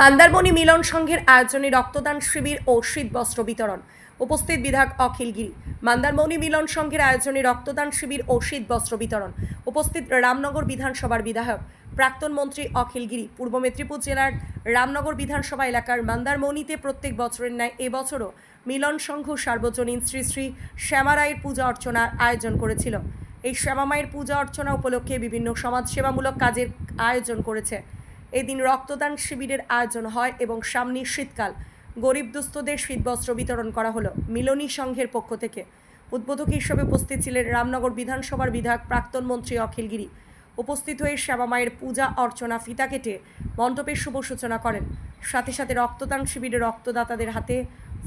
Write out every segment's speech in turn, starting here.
মান্দারমণি মিলন সংঘের আয়োজনে রক্তদান শিবির ও শীত বস্ত্র বিতরণ। উপস্থিত বিধায়ক অখিল গিরি। মান্দারমণি মিলন সংঘের আয়োজনে রক্তদান শিবির ও শীত বস্ত্র বিতরণ। উপস্থিত রামনগর বিধানসভার বিধায়ক, প্রাক্তন মন্ত্রী অখিল গিরি। পূর্ব মেদিনীপুর জেলার রামনগর বিধানসভা এলাকার মান্দারমণিতে প্রত্যেক বছরের ন্যায় এবছরও মিলন সংঘ সার্বজনীন শ্রী শ্রী শ্যামা রায়ের পূজা অর্চনার আয়োজন করেছিল। এই শ্যামা মায়ের পূজা অর্চনা উপলক্ষে বিভিন্ন সমাজসেবামূলক কাজের আয়োজন করেছে। এদিন রক্তদান শিবিরের আয়োজন হয় এবং সামনে শীতকাল। গরিব দুস্থদের শীতবস্ত্র বিতরণ করা হলো মিলনী সংঘের পক্ষ থেকে। উদ্বোধক হিসেবে উপস্থিত ছিলেন রামনগর বিধানসভার বিধায়ক প্রাক্তন মন্ত্রী অখিল গিরি। উপস্থিত হয়ে শ্যামা মায়ের পূজা অর্চনা ফিতা কেটে মণ্ডপের শুভ সূচনা করেন। সাথে সাথে রক্তদান শিবিরে রক্তদাতাদের হাতে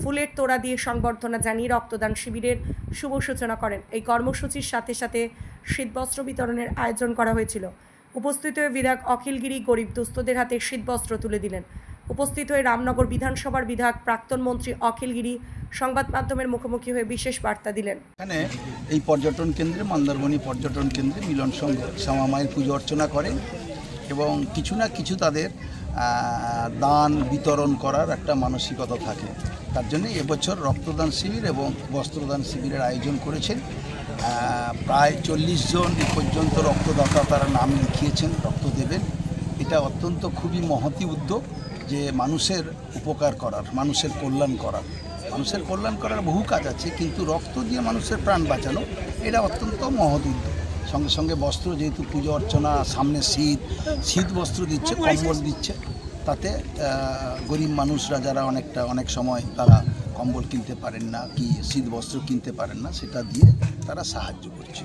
ফুলের তোড়া দিয়ে সংবর্ধনা জানিয়ে রক্তদান শিবিরের শুভ সূচনা করেন। এই কর্মসূচির সাথে সাথে শীতবস্ত্র বিতরণের আয়োজন করা হয়েছিল। উপস্থিত হয়ে বিধায়ক অখিলগিরি গরিব দুস্থদের হাতে শীতবস্ত্র তুলে দিলেন। উপস্থিত হয়ে রামনগর বিধানসভার বিধায়ক প্রাক্তন মন্ত্রী অখিলগিরি সংবাদ মাধ্যমের মুখোমুখি হয়ে বিশেষ বার্তা দিলেন। এখানে এই পর্যটন কেন্দ্রে মন্দারমণি পর্যটন কেন্দ্রে মিলন সংঘ শ্যামা মায়ের পুজো অর্চনা করেন এবং কিছু না কিছু তাদের দান বিতরণ করার একটা মানসিকতা থাকে। তার জন্য এবছর রক্তদান শিবির এবং বস্ত্রদান শিবিরের আয়োজন করেছেন। প্রায় চল্লিশ জন এ পর্যন্ত রক্তদাতা তারা নাম লিখিয়েছেন, রক্ত দেবেন। এটা অত্যন্ত খুবই মহতি উদ্যোগ যে মানুষের উপকার করার, মানুষের কল্যাণ করার। মানুষের কল্যাণ করার বহু কাজ আছে, কিন্তু রক্ত দিয়ে মানুষের প্রাণ বাঁচানো, এটা অত্যন্ত মহৎ উদ্যোগ। সঙ্গে সঙ্গে বস্ত্র, যেহেতু পুজো অর্চনা, সামনে শীত শীত বস্ত্র দিচ্ছে, কম্বল দিচ্ছে। তাতে গরিব মানুষরা যারা অনেকটা, অনেক সময় তারা কম্বল কিনতে পারেন না কি শীত বস্ত্র কিনতে পারেন না সেটা দিয়ে তারা সাহায্য করছে।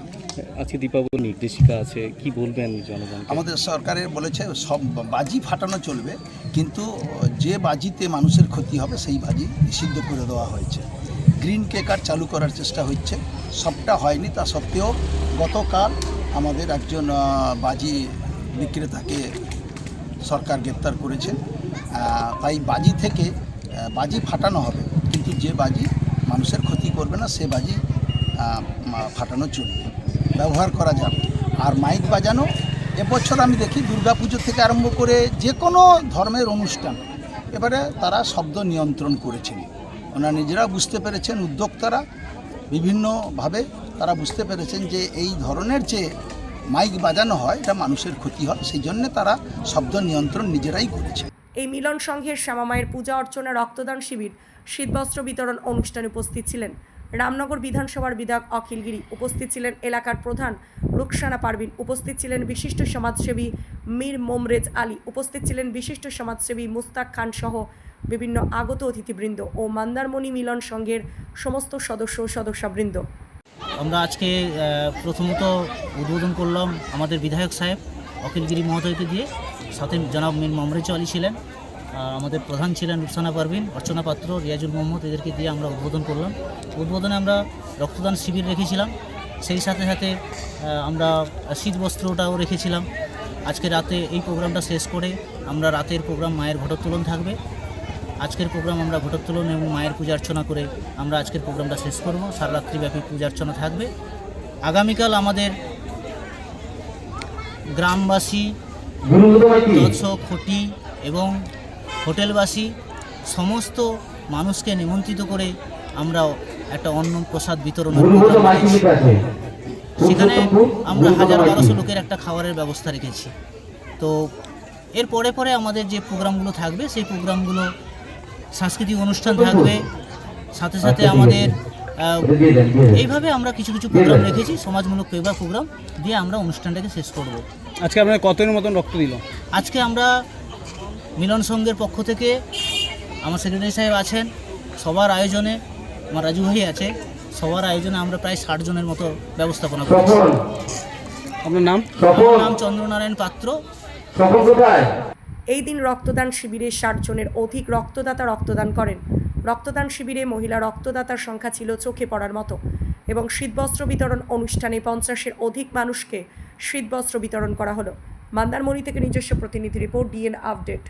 আজকে দীপাবলি নির্দেশিকা আছে কি বলবেন জনগণ আমাদের সরকারের বলেছে সব বাজি ফাটানো চলবে কিন্তু যে বাজিতে মানুষের ক্ষতি হবে সেই বাজি নিষিদ্ধ করে দেওয়া হয়েছে। গ্রিন কেকার চালু করার চেষ্টা হচ্ছে সবটা হয়নি তা সত্ত্বেও গতকাল আমাদের একজন বাজি বিক্রেতাকে সরকার গ্রেপ্তার করেছে। তাই বাজি থেকে বাজি ফাটানো হবে। কিন্তু যে বাজি মানুষের ক্ষতি করবে না, সে বাজি ফাটানো চলবে। ব্যবহার করা যাবে। আর মাইক বাজানো, এবছর আমি দেখি দুর্গাপুজো থেকে আরম্ভ করে যে কোনো ধর্মের অনুষ্ঠান, এবারে তারা শব্দ নিয়ন্ত্রণ করেছেন। ওনারা নিজেরা বুঝতে পেরেছেন, উদ্যোক্তারা বিভিন্নভাবে তারা বুঝতে পেরেছেন যে এই ধরনের যে মাইক বাজানো হয়, এটা মানুষের ক্ষতি হয়, সেই জন্যে তারা শব্দ নিয়ন্ত্রণ নিজেরাই করেছে এই মিলন সংঘের শ্যামামায়ের পূজা অর্চনা, রক্তদান শিবির, শীতবস্ত্র বিতরণ অনুষ্ঠানে উপস্থিত ছিলেন। রামনগর বিধানসভার বিধায়ক অখিলগিরি উপস্থিত ছিলেন। এলাকার প্রধান রুকসানা পারভিন উপস্থিত ছিলেন। বিশিষ্ট সমাজসেবী মীর মোমরেজ আলী উপস্থিত ছিলেন। বিশিষ্ট সমাজসেবী মুস্তাক খান সহ বিভিন্ন আগত অতিথিবৃন্দ ও মন্দারমণি মিলন সংঘের সমস্ত সদস্য সদস্যবৃন্দ। আমরা আজকে প্রথমত উদ্বোধন করলাম আমাদের বিধায়ক সাহেব অখিলগিরি মহোদয়কে দিয়ে। সাথে জনাব মীর মমরেজ আলী ছিলেন আমাদের প্রধান ছিলেন রুকসানা পারভিন, অর্চনা পাত্র, রিয়াজুল মোহাম্মদ, এদেরকে দিয়ে আমরা উদ্বোধন করলাম। উদ্বোধনে আমরা রক্তদান শিবির রেখেছিলাম, সেই সাথে সাথে আমরা শীত বস্ত্রটাও রেখেছিলাম। আজকে রাতে এই প্রোগ্রামটা শেষ করে আমরা রাতের প্রোগ্রাম মায়ের ঘটোত্তোলন থাকবে। আজকের প্রোগ্রাম আমরা ঘটোত্তোলন এবং মায়ের পূজা অর্চনা করে আমরা আজকের প্রোগ্রামটা শেষ করব। সারা রাত্রিব্যাপী পূজা অর্চনা থাকবে। আগামীকাল আমাদের গ্রামবাসী তৎস খুঁটি এবং হোটেলবাসী সমস্ত মানুষকে নিমন্ত্রিত করে আমরা একটা অন্ন প্রসাদ বিতরণ সেখানে আমরা হাজার বারোশো লোকের একটা খাবারের ব্যবস্থা রেখেছি। তো এর পরে পরে আমাদের যে প্রোগ্রামগুলো থাকবে সেই প্রোগ্রামগুলো সাংস্কৃতিক অনুষ্ঠান থাকবে। সাথে সাথে আমাদের এইভাবে আমরা কিছু কিছু প্রোগ্রাম রেখেছি সমাজমূলক পেপার প্রোগ্রাম দিয়ে আমরা অনুষ্ঠানটাকে শেষ করব। আজকে আপনার কতদিনের মতন রক্ত দিল? আজকে আমরা মিলন সংঘের পক্ষ থেকে আমার সেক্রেটারি সাহেব আছেন সবার আয়োজনে আমার রাজু ভাই আছে সবার আয়োজনে আমরা প্রায় ষাট জনের মতো ব্যবস্থাপনা করেছি। আপনার নাম? আমার নাম চন্দ্রনারায়ণ পাত্র। এই দিন রক্তদান শিবিরে ষাট জনের অধিক রক্তদাতা রক্তদান করেন। রক্তদান শিবিরে মহিলা রক্তদাতার সংখ্যা ছিল চোখে পড়ার মতো। এবং শীতবস্ত্র বিতরণ অনুষ্ঠানে পঞ্চাশের অধিক মানুষকে শীতবস্ত্র বিতরণ করা হলো। মন্দারমণি থেকে নিজস্ব প্রতিনিধি রিপোর্ট ডিএন আপডেট